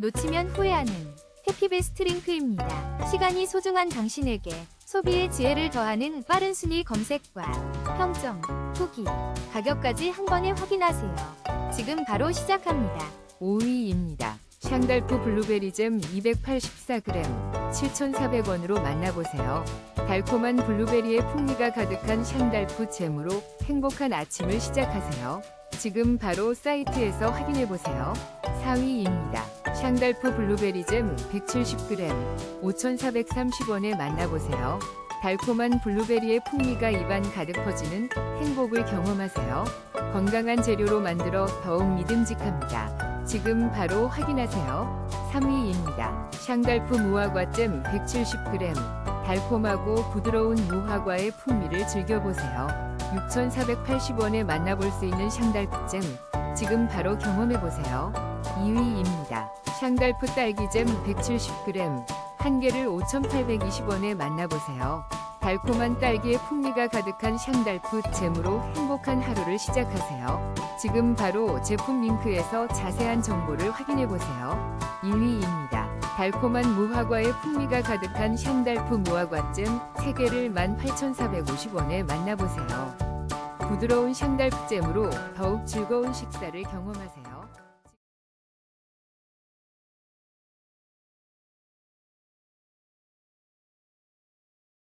놓치면 후회하는 해피베스트 링크입니다. 시간이 소중한 당신에게 소비의 지혜를 더하는 빠른 순위 검색과 평점, 후기, 가격까지 한 번에 확인하세요. 지금 바로 시작합니다. 5위입니다. 샹달프 블루베리잼 284g 7,400원으로 만나보세요. 달콤한 블루베리의 풍미가 가득한 샹달프 잼으로 행복한 아침을 시작하세요. 지금 바로 사이트에서 확인해보세요. 4위입니다. 샹달프 블루베리잼 170g 5,430원에 만나보세요. 달콤한 블루베리의 풍미가 입안 가득 퍼지는 행복을 경험하세요. 건강한 재료로 만들어 더욱 믿음직합니다. 지금 바로 확인하세요. 3위입니다. 샹달프 무화과잼 170g 달콤하고 부드러운 무화과의 풍미를 즐겨보세요. 6,480원에 만나볼 수 있는 샹달프잼 지금 바로 경험해보세요. 2위입니다. 샹달프 딸기잼 170g 한 개를 5,820원에 만나보세요. 달콤한 딸기의 풍미가 가득한 샹달프 잼으로 행복한 하루를 시작하세요. 지금 바로 제품 링크에서 자세한 정보를 확인해보세요. 1위입니다. 달콤한 무화과의 풍미가 가득한 샹달프 무화과잼 3개를 18,450원에 만나보세요. 부드러운 샹달프 잼으로 더욱 즐거운 식사를 경험하세요.